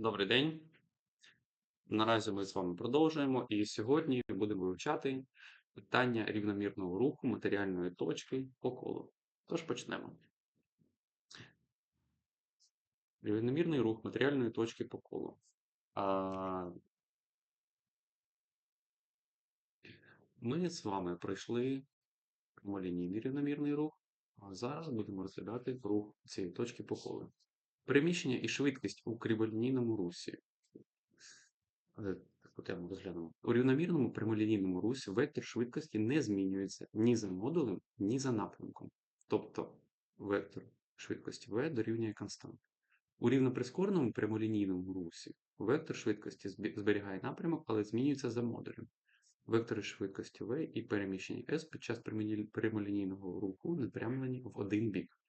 Добрий день. Наразі ми з вами продовжуємо, і сьогодні будемо вивчати питання рівномірного руху матеріальної точки по колу. Тож почнемо. Рівномірний рух матеріальної точки по колу. А, Ми з вами пройшли прямолінійний рівномірний рух, а зараз будемо розглядати рух цієї точки по колу. Переміщення і швидкість у криволінійному русі. Е, Таку тему розглянемо. У рівномірному прямолінійному русі вектор швидкості не змінюється ні за модулем, ні за напрямком. Тобто вектор швидкості v дорівнює констант. У рівноприскореному прямолінійному русі вектор швидкості зберігає напрямок, але змінюється за модулем. Вектори швидкості v і переміщення s під час прямолінійного руху напрямлені в один бік.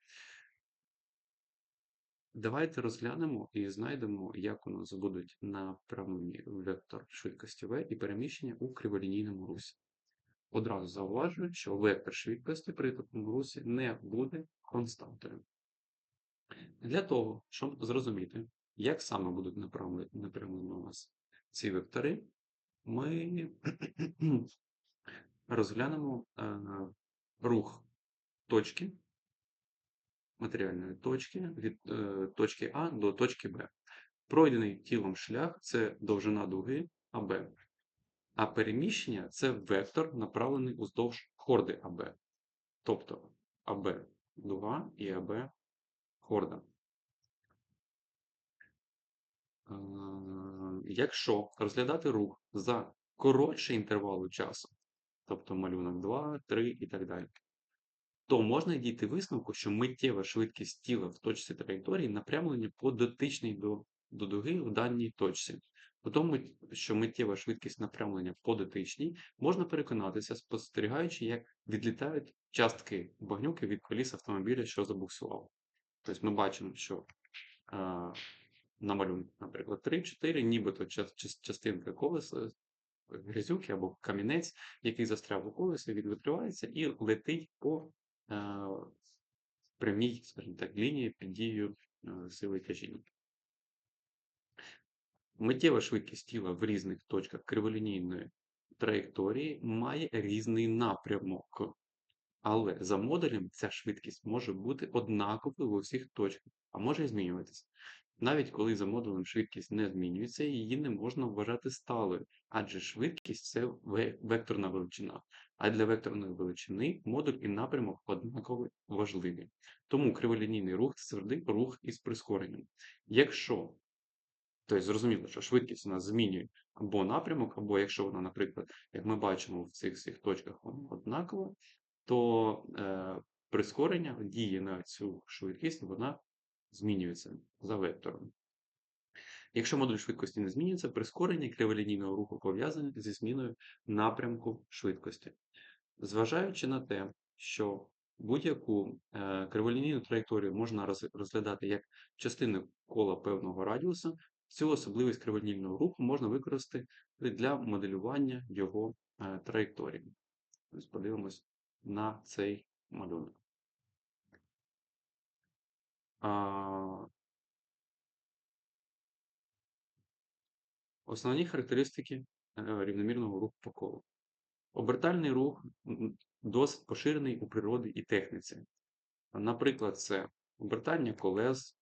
Давайте розглянемо і знайдемо, як у нас будуть направлені вектор швидкості v і переміщення у криволінійному русі. Одразу зауважую, що вектор швидкості при такому русі не буде константою. Для того, щоб зрозуміти, як саме будуть направлені, у нас ці вектори, ми розглянемо е, рух точки матеріальної точки від е, точки А до точки Б. Пройдений тілом шлях це довжина дуги АБ, а переміщення це вектор, направлений уздовж хорди АБ. Тобто АБ дуга і АБ хорда. Е, Якщо розглядати рух за коротший інтервалу часу, тобто малюнок 2, 3 і так далі, то можна дійти висновку, що миттєва швидкість тіла в точці траєкторії напрямлення по дотичній до, до дуги в даній точці. У тому, що миттєва швидкість напрямлення по дотичній, можна переконатися, спостерігаючи, як відлітають частки багнюки від коліс автомобіля, що забуксував. Тобто ми бачимо, що е, на малюнку, наприклад, 3-4, нібито час- час- частинка колеса, грязюки або камінець, який застряв у колесі, відвикривається і летить по прямій, скажімо так, лінії під дією сили тяжіння. Миттєва швидкість тіла в різних точках криволінійної траєкторії має різний напрямок. Але за модулем ця швидкість може бути однаковою в усіх точках, а може змінюватися. Навіть коли за модулем швидкість не змінюється, її не можна вважати сталою, адже швидкість це векторна величина. А для векторної величини модуль і напрямок однаково важливі. Тому криволінійний рух це завжди рух із прискоренням. Якщо Тобто зрозуміло, що швидкість у нас змінює або напрямок, або якщо вона, наприклад, як ми бачимо в цих всіх точках, вона однакова, то е, прискорення дії на цю швидкість вона змінюється за вектором. Якщо модуль швидкості не змінюється, прискорення криволінійного руху пов'язане зі зміною напрямку швидкості. Зважаючи на те, що будь-яку е, криволінійну траєкторію можна роз- розглядати як частину кола певного радіуса, цю особливість криволінійного руху можна використати для моделювання його е, траєкторії. Ось подивимось на цей малюнок. Основні характеристики е, рівномірного руху по колу. Обертальний рух досить поширений у природі і техніці. Наприклад, це обертання колес,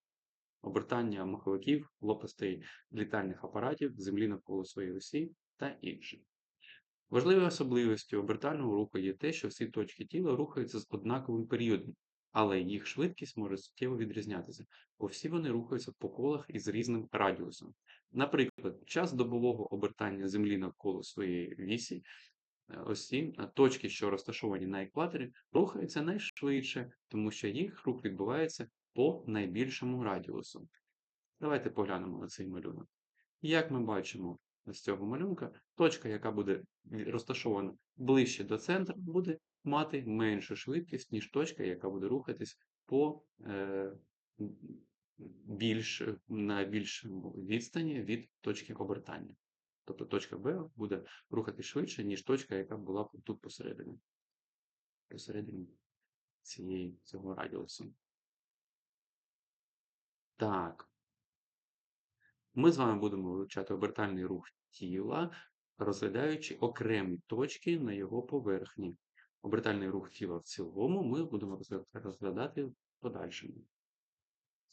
обертання маховиків, лопастей літальних апаратів, землі навколо своєї осі та інше. Важливою особливістю обертального руху є те, що всі точки тіла рухаються з однаковим періодом, але їх швидкість може суттєво відрізнятися, бо всі вони рухаються по колах із різним радіусом. Наприклад, час добового обертання Землі навколо своєї вісі осі, е, точки, що розташовані на екваторі, рухаються найшвидше, тому що їх рух відбувається по найбільшому радіусу. Давайте поглянемо на цей малюнок. Як ми бачимо з цього малюнка, точка, яка буде розташована ближче до центру, буде мати меншу швидкість, ніж точка, яка буде рухатись по е, більш, на більшому відстані від точки обертання. Тобто точка Б буде рухатись швидше, ніж точка, яка була тут посередині. Посередині цієї, цього радіусу. Так. Ми з вами будемо вивчати обертальний рух тіла, розглядаючи окремі точки на його поверхні. Обертальний рух тіла в цілому ми будемо розглядати в подальшому.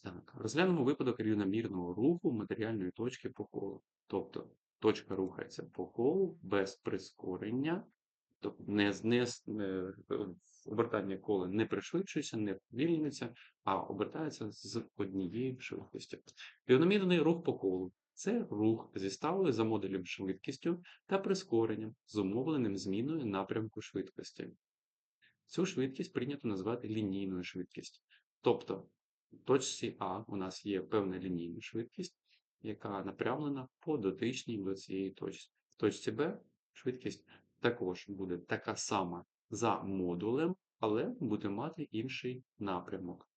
Так, розглянемо випадок рівномірного руху матеріальної точки по колу. Тобто точка рухається по колу без прискорення, тобто не, не, не, обертання кола не пришвидшується, не повільнюється, а обертається з однією швидкістю. Рівномірний рух по колу це рух зі сталою за модулем швидкістю та прискоренням, зумовленим зміною напрямку швидкості. Цю швидкість прийнято назвати лінійною швидкістю. Тобто в точці А у нас є певна лінійна швидкість, яка напрямлена по дотичній до цієї точки. В точці Б швидкість також буде така сама за модулем, але буде мати інший напрямок.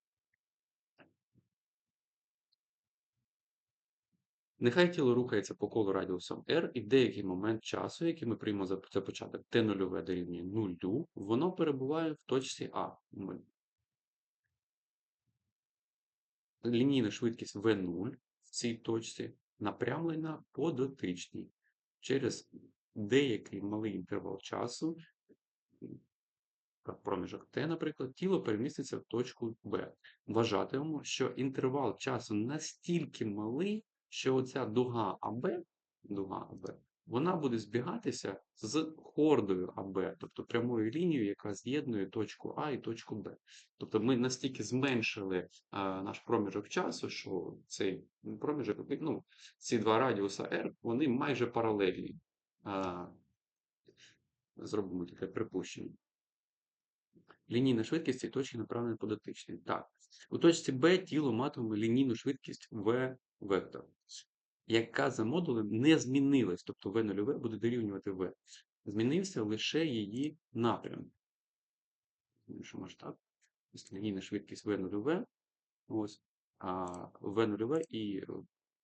Нехай тіло рухається по колу радіусом r, і в деякий момент часу, який ми приймемо за початок t0 дорівнює 0, воно перебуває в точці А. Лінійна швидкість v0 в цій точці напрямлена по дотичній. Через деякий малий інтервал часу, проміжок Т, наприклад, тіло переміститься в точку Б. Вважатимемо, що інтервал часу настільки малий, що оця дуга АБ, дуга АБ, вона буде збігатися з хордою АБ, тобто прямою лінією, яка з'єднує точку А і точку Б. Тобто ми настільки зменшили а, наш проміжок часу, що цей проміжок, ну, ці два радіуса R, вони майже паралельні. А, зробимо таке припущення. Лінійна швидкість цієї точки направлена по дотичній. Так. У точці Б тіло матиме лінійну швидкість v вектор, яка за модулем не змінилась, тобто v0v буде дорівнювати v. Змінився лише її напрям. Що масштаб? Ось Лінійна швидкість v0v, ось, а v0v і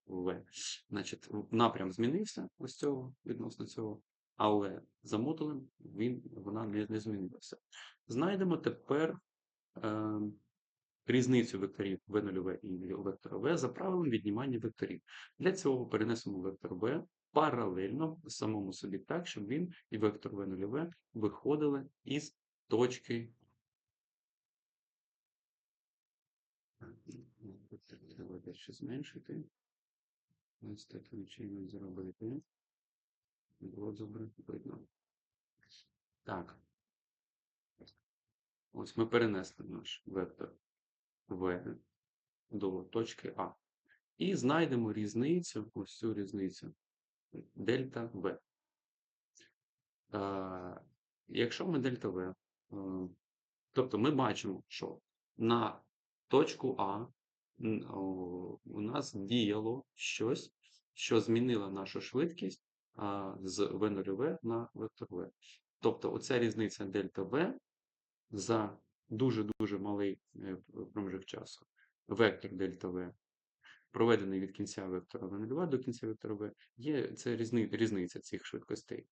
v. Значить, напрям змінився ось цього відносно цього, але за модулем він, вона не, не змінилася. Знайдемо тепер е, різницю векторів v0 і вектора v за правилом віднімання векторів. Для цього перенесемо вектор v паралельно самому собі так, щоб він і вектор v0 виходили із точки. Треба дещо зменшити. Ось таким чином зробити. Було добре видно. Так. Ось ми перенесли наш вектор v до точки А. І знайдемо різницю, ось цю різницю дельта V. Е, Якщо ми дельта V, е, тобто ми бачимо, що на точку А у нас діяло щось, що змінило нашу швидкість а, з V0V на вектор V. Тобто оця різниця дельта V за дуже-дуже малий е, проміжок часу. Вектор дельта В, проведений від кінця вектора В0 до кінця вектора В, є це різни, різниця цих швидкостей.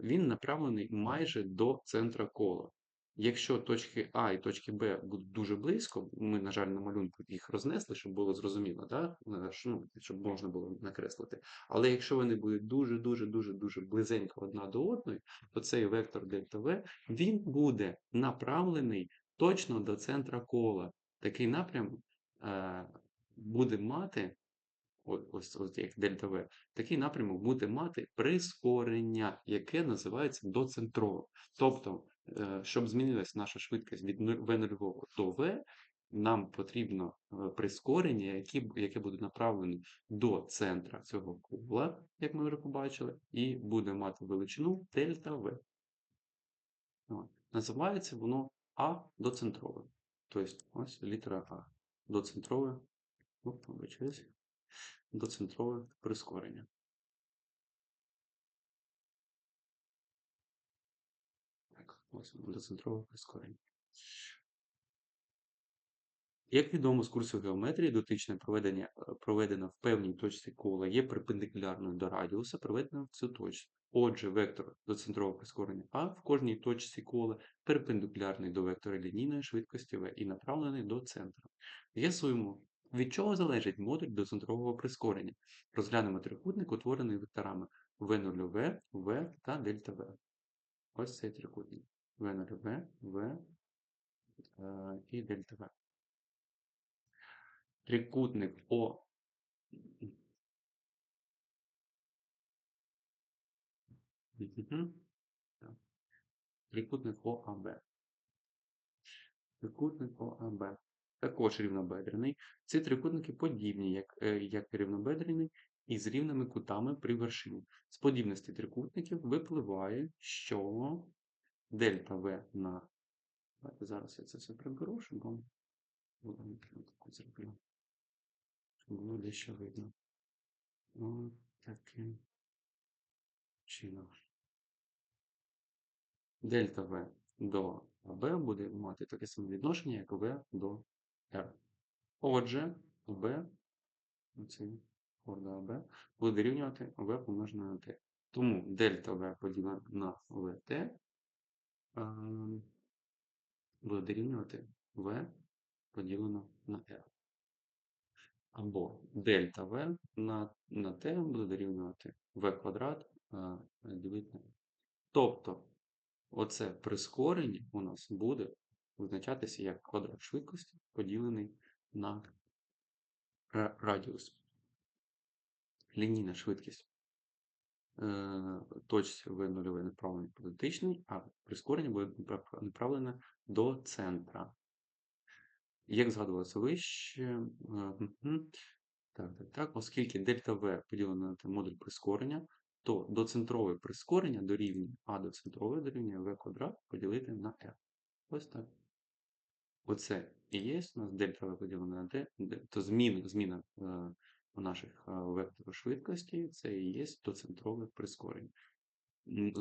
Він направлений майже до центра кола. Якщо точки А і точки Б будуть дуже близько, ми, на жаль, на малюнку їх рознесли, щоб було зрозуміло, да? Е, ну, щоб можна було накреслити. Але якщо вони будуть дуже-дуже дуже дуже близенько одна до одної, то цей вектор дельта V, він буде направлений точно до центра кола. Такий напрям е, буде мати, ось, ось як дельта V, такий напрямок буде мати прискорення, яке називається доцентровим. Тобто, щоб змінилася наша швидкість від V0 до V, нам потрібно е, прискорення, яке, яке буде направлено до центра цього кола, як ми вже побачили, і буде мати величину дельта. От. Називається воно А доцентрове. Тобто, ось літера А. Доцентрове, оп, доцентрове прискорення. Ось доцентрове. Як відомо з курсу геометрії, дотичне проведення, е, проведено в певній точці кола є перпендикулярною до радіуса, проведеного в цю точку. Отже, вектор доцентрового прискорення А в кожній точці кола перпендикулярний до вектора лінійної швидкості V і направлений до центру. З'ясуємо Від чого залежить модуль доцентрового прискорення? Розглянемо трикутник, утворений векторами V0V, V та V. Ось цей трикутник. V0V, V е, і дельта V. Трикутник О. Трикутник ОАБ. Трикутник ОАБ. Також рівнобедрений. Ці трикутники подібні, як, е, як рівнобедрений, і з рівними кутами при вершині. З подібності трикутників випливає, що дельта В на. Давайте зараз я це все приберу, щоб вам було таку зроблю. Щоб було дещо видно. Ось таким чином. Дельта В до АБ буде мати таке саме відношення, як В до R. Отже, В, оцей хор до буде дорівнювати В помножене на Т. Тому дельта В поділена на ВТ буде дорівнювати В поділено на R. Або дельта В на, на Т буде дорівнювати В квадрат е, ділити на R. Тобто, оце прискорення у нас буде визначатися як квадрат швидкості, поділений на радіус. Лінійна швидкість е, точці V0 направлений позитичний, а прискорення буде направлене до центра. Як згадувалося вище, е, так, так, так, оскільки дельта V поділено на модуль прискорення, то доцентрове прискорення дорівнює А доцентрове дорівнює V квадрат поділити на R. Ось так. Оце і є у нас дельта V поділено на D, то зміна, зміна е, наших е, векторів швидкості, це і є доцентрове прискорення.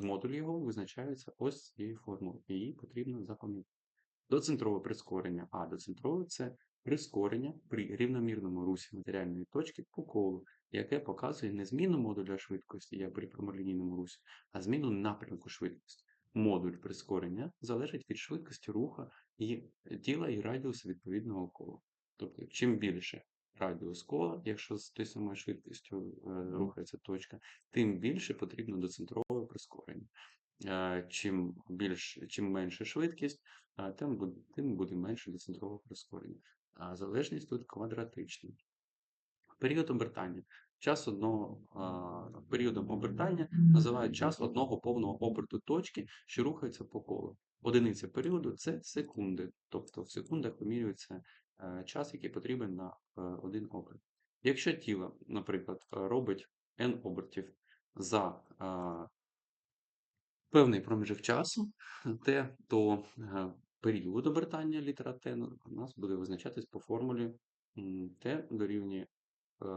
Модуль його визначається ось цією формулою, і її потрібно запам'ятати. Доцентрове прискорення А доцентрове це прискорення при рівномірному русі матеріальної точки по колу, яке показує не зміну модуля швидкості, як при прямолінійному русі, а зміну напрямку швидкості. Модуль прискорення залежить від швидкості руха і тіла і радіусу відповідного кола. Тобто, чим більше радіус кола, якщо з тою самою швидкістю е, рухається точка, тим більше потрібно доцентрове прискорення. Е, Чим більш, чим менша швидкість, тим буде, тим буде менше доцентрового прискорення. А залежність тут квадратична. Період обертання. Час одного а, періодом обертання називають час одного повного оберту точки, що рухається по колу. Одиниця періоду це секунди, тобто в секундах вимірюється е, час, який потрібен на е, один оберт. Якщо тіло, наприклад, е, робить n обертів за е, певний проміжок часу, Т, то е, період обертання літера Т у нас буде визначатись по формулі Т дорівнює е,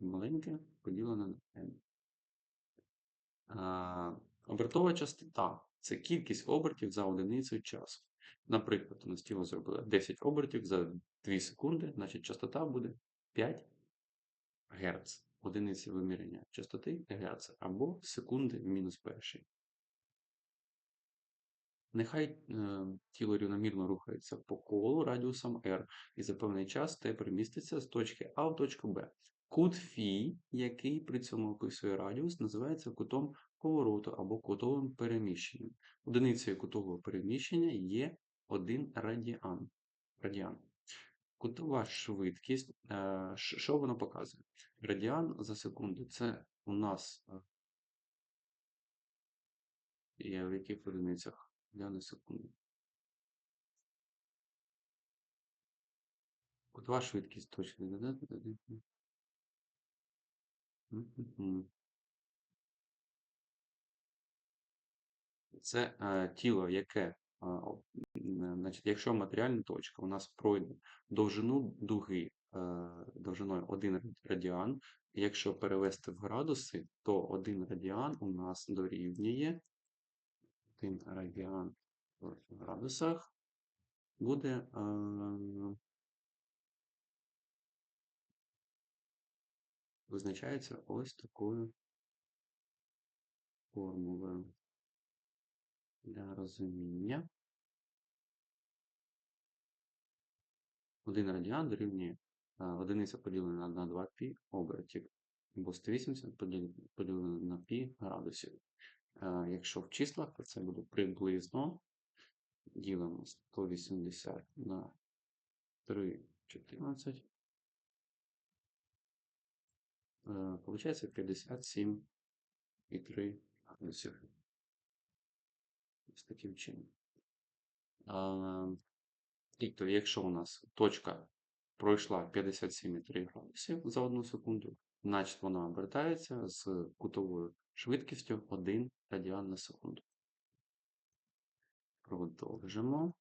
маленьке поділене на n. Обертова частота це кількість обертів за одиницю часу. Наприклад, у нас тіло зробило 10 обертів за 2 секунди, значить частота буде 5 Гц. Одиниці виміряння частоти Гц або секунди в мінус перший. Нехай е, тіло рівномірно рухається по колу радіусом r, і за певний час те переміститься з точки А в точку Б. Кут Фі, який при цьому описує радіус, називається кутом повороту або кутовим переміщенням. Одиницею кутового переміщення є 1 радіан. радіан. Кутова швидкість, е, що воно показує? Радіан за секунду це у нас е, є в яких одиницях? Я на секунду. Кутова швидкість точно. Це е, тіло, яке, значить, якщо матеріальна точка у нас пройде довжину дуги е, довжиною 1 радіан, якщо перевести в градуси, то 1 радіан у нас дорівнює 1 радіан в градусах буде е, визначається ось такою формулою для розуміння. 1 радіан дорівнює е, одиниця поділена на 2 пі обертів, або 180 поділ- поділено на пі градусів. Е, Якщо в числах, то це буде приблизно ділимо 180 на 3,14. Е, Получається 57,3 градусів. Ось таким чином. А, Тобто, якщо у нас точка пройшла 57,3 градусів за одну секунду, значить вона обертається з кутовою швидкістю 1 радіан на секунду. Продовжимо.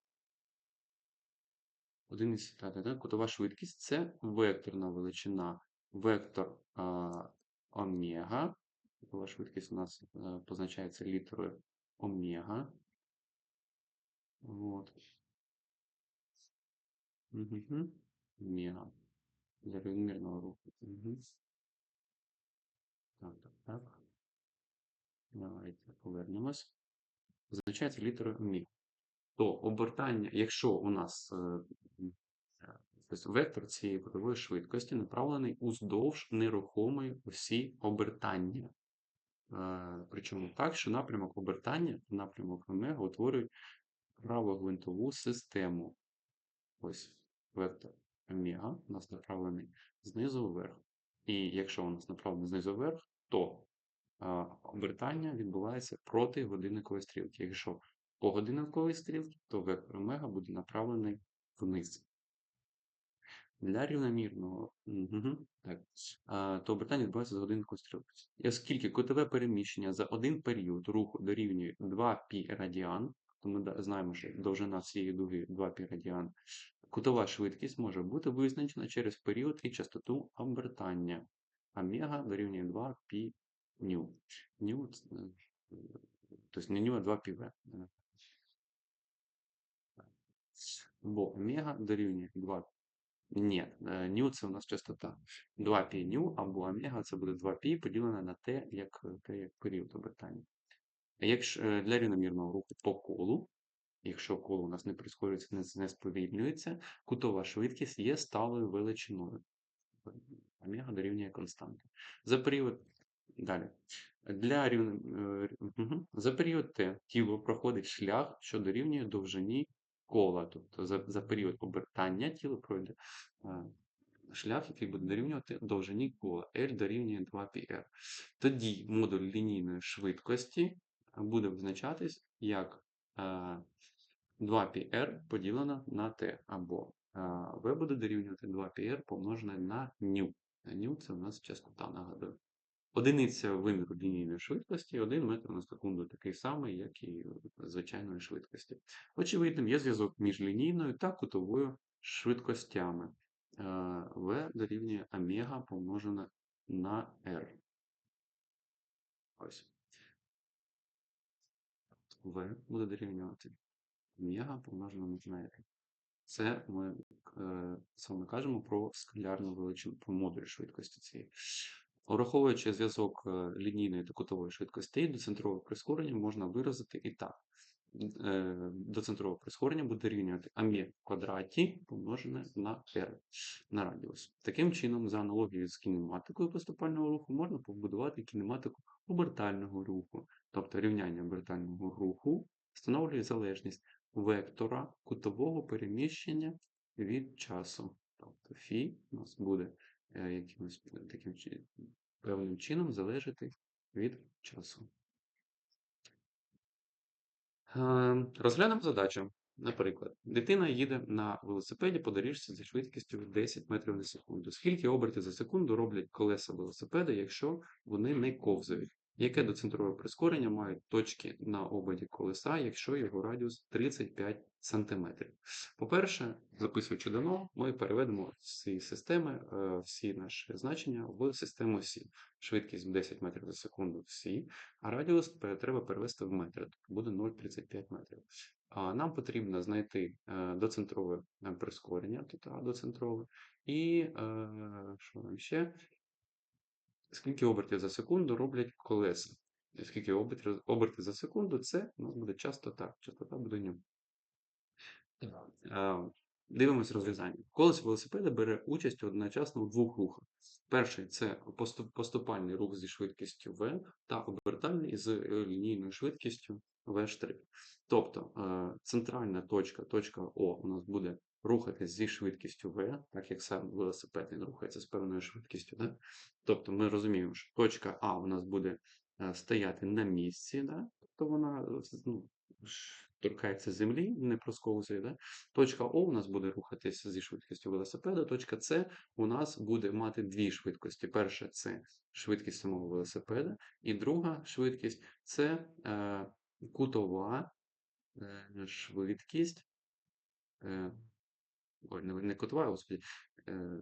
Та, та, кутова швидкість це векторна величина. Вектор а, омега. Кутова швидкість у нас е, позначається літерою омега. Вот. Угу. Омега. Для рівномірного руху. Угу. Так, так, так. Давайте повернемось. Позначається літерою омега. То обертання, якщо у нас тобто вектор цієї кутової швидкості направлений уздовж нерухомої осі обертання. Е, Причому так, що напрямок обертання, напрямок омега утворюють правогвинтову систему. Ось вектор омега у нас направлений знизу вверх. І якщо у нас направлений знизу вверх, то е, обертання відбувається проти годинникової стрілки. Якщо по годинниковій стрілці, то вектор омега буде направлений вниз. Для рівномірного мгм, так, а, то обертання відбувається з годинниковою стрілкою. І оскільки кутове переміщення за один період руху дорівнює 2 пі радіан, то ми знаємо, що довжина цієї дуги 2 пі радіан, кутова швидкість може бути визначена через період і частоту обертання. Омега дорівнює 2 пі ню. Ню, е, тобто не ню, а 2 пі. Бо омега дорівнює 2 ні, е, ню це у нас частота. 2π ню або омега це буде 2π поділене на t як, t як період обертання. Якщо е, для рівномірного руху по колу, якщо коло у нас не прискорюється, не, не сповільнюється, кутова швидкість є сталою величиною. Омега дорівнює константи. За період далі. Для рівно, е. За період T тіло проходить шлях, що дорівнює довжині кола. Тобто за, за період обертання тіло пройде е, шлях, який буде дорівнювати довжині кола. L дорівнює 2πr. Тоді модуль лінійної швидкості буде визначатись як е, 2πr поділено на t, або е, v буде дорівнювати 2πr помножене на ню. Ню це у нас частота, нагадую. Одиниця виміру лінійної швидкості 1 метр на секунду, такий самий, як і звичайної швидкості. Очевидним є зв'язок між лінійною та кутовою швидкостями. Е, V дорівнює омега помножене на R. Ось. V буде дорівнювати омега помножене на R. Це ми е, саме кажемо про скалярну величину, про модуль швидкості цієї. Враховуючи зв'язок е, лінійної та кутової швидкостей, доцентрове прискорення можна виразити і так. Е, Доцентрове прискорення буде рівнювати АМІ в квадраті помножене на R на радіус. Таким чином, за аналогією з кінематикою поступального руху, можна побудувати кінематику обертального руху. Тобто рівняння обертального руху встановлює залежність вектора кутового переміщення від часу. Тобто фі у нас буде е, якимось таким певним чином залежати від часу. Е, Розглянемо задачу. Наприклад, дитина їде на велосипеді по доріжці зі швидкістю 10 метрів на секунду. Скільки обертів за секунду роблять колеса велосипеда, якщо вони не ковзають? Яке доцентрове прискорення мають точки на ободі колеса, якщо його радіус 35 см? По-перше, записуючи дано, ми переведемо з системи е, всі наші значення в систему Сі. Швидкість 10 метрів за секунду в Сі, а радіус треба перевести в метри, буде 0,35 метрів. Нам потрібно знайти е, доцентрове е, прискорення, доцентрове, і що там ще? Скільки обертів за секунду роблять колеса? І Скільки обертів, за секунду, це у нас буде частота. Частота буде ню. Дивимось розв'язання. Колесо велосипеда бере участь одночасно у двох рухах. Перший це поступальний рух зі швидкістю v та обертальний з е, лінійною швидкістю v'. Тобто е, центральна точка, точка О, у нас буде рухатись зі швидкістю v, так як сам велосипед він рухається з певною швидкістю. Да? Тобто ми розуміємо, що точка А у нас буде е, стояти на місці, да? тобто вона е, ну, торкається землі, не просковзує. Да? Точка О у нас буде рухатися зі швидкістю велосипеда. Точка С у нас буде мати дві швидкості. Перша це швидкість самого велосипеда, і друга швидкість це е, кутова е, швидкість. Ой, не, не кутова, господи, е, е,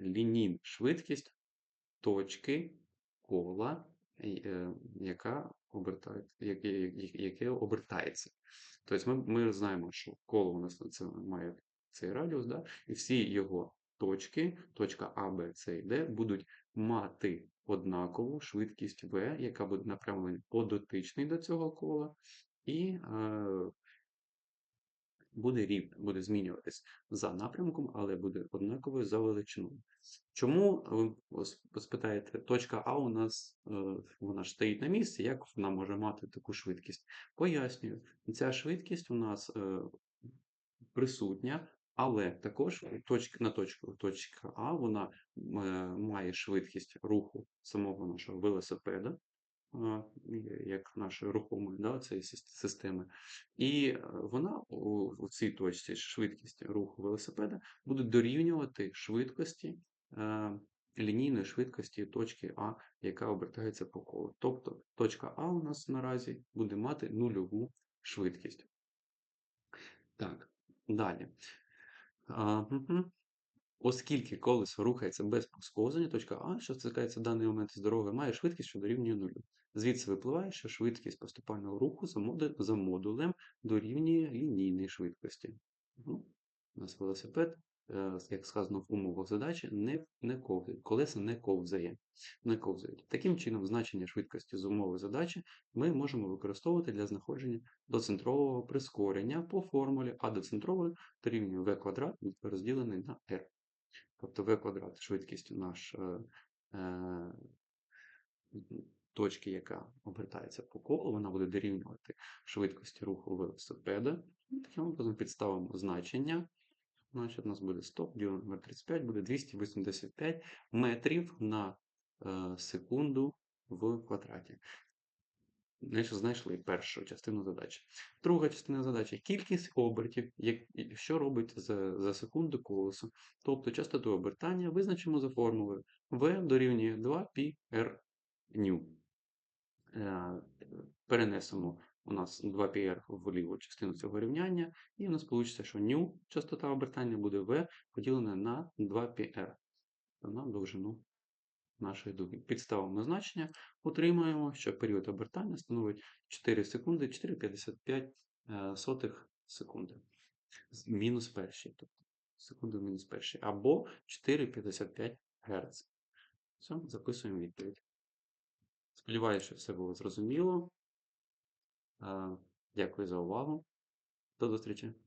лінійна швидкість точки кола, е, яка обертає, яке, яке- обертається. Тобто ми, ми знаємо, що коло у нас це має цей радіус, да? і всі його точки, точка А, Б, С і Д, будуть мати однакову швидкість В, яка буде направлена подотичний до цього кола, і е, буде рівна, буде змінюватись за напрямком, але буде однаковою за величиною. Чому ви спитаєте, точка А у нас е, вона ж стоїть на місці, як вона може мати таку швидкість? Пояснюю, ця швидкість у нас е, присутня, але також на точку точка А вона е, має швидкість руху самого нашого велосипеда, як нашої рухомої да, цієї системи. І е, вона у, у цій точці швидкість руху велосипеда буде дорівнювати швидкості е, лінійної швидкості точки А, яка обертається по колу. Тобто точка А у нас наразі буде мати нульову швидкість. Так, далі. А, мгм. Оскільки колесо рухається без посковзання, точка А, що стикається в даний момент з дороги, має швидкість, що дорівнює нулю. Звідси випливає, що швидкість поступального руху за, модулем дорівнює лінійній швидкості. Ну, у нас велосипед, е, як сказано в умовах задачі, не, не ковзає. Колеса не ковзає. Не ковзають. Таким чином, значення швидкості з умови задачі ми можемо використовувати для знаходження доцентрового прискорення по формулі А доцентрової дорівнює v квадрат розділений на r. Тобто v квадрат швидкість наш е, е, точки, яка обертається по колу, вона буде дорівнювати швидкості руху велосипеда. І таким образом підставимо значення. Значить, у нас буде 100, ділено на 35, буде 285 метрів на е, секунду в квадраті Значить, знайшли першу частину задачі. Друга частина задачі кількість обертів, як, і що робить за, за секунду колесо. Тобто частоту обертання визначимо за формулою V дорівнює 2πr ню. Е, Перенесемо у нас 2πr в ліву частину цього рівняння, і у нас вийде, що ню частота обертання буде V поділена на 2πr на довжину нашої дуги. Підставимо значення, отримаємо, що період обертання становить 4 секунди 4,55 е, секунди. Мінус перші, тобто секунди мінус перші, або 4,55 Гц. Все, записуємо відповідь. Сподіваюся, що все було зрозуміло. Е, Дякую за увагу. До зустрічі!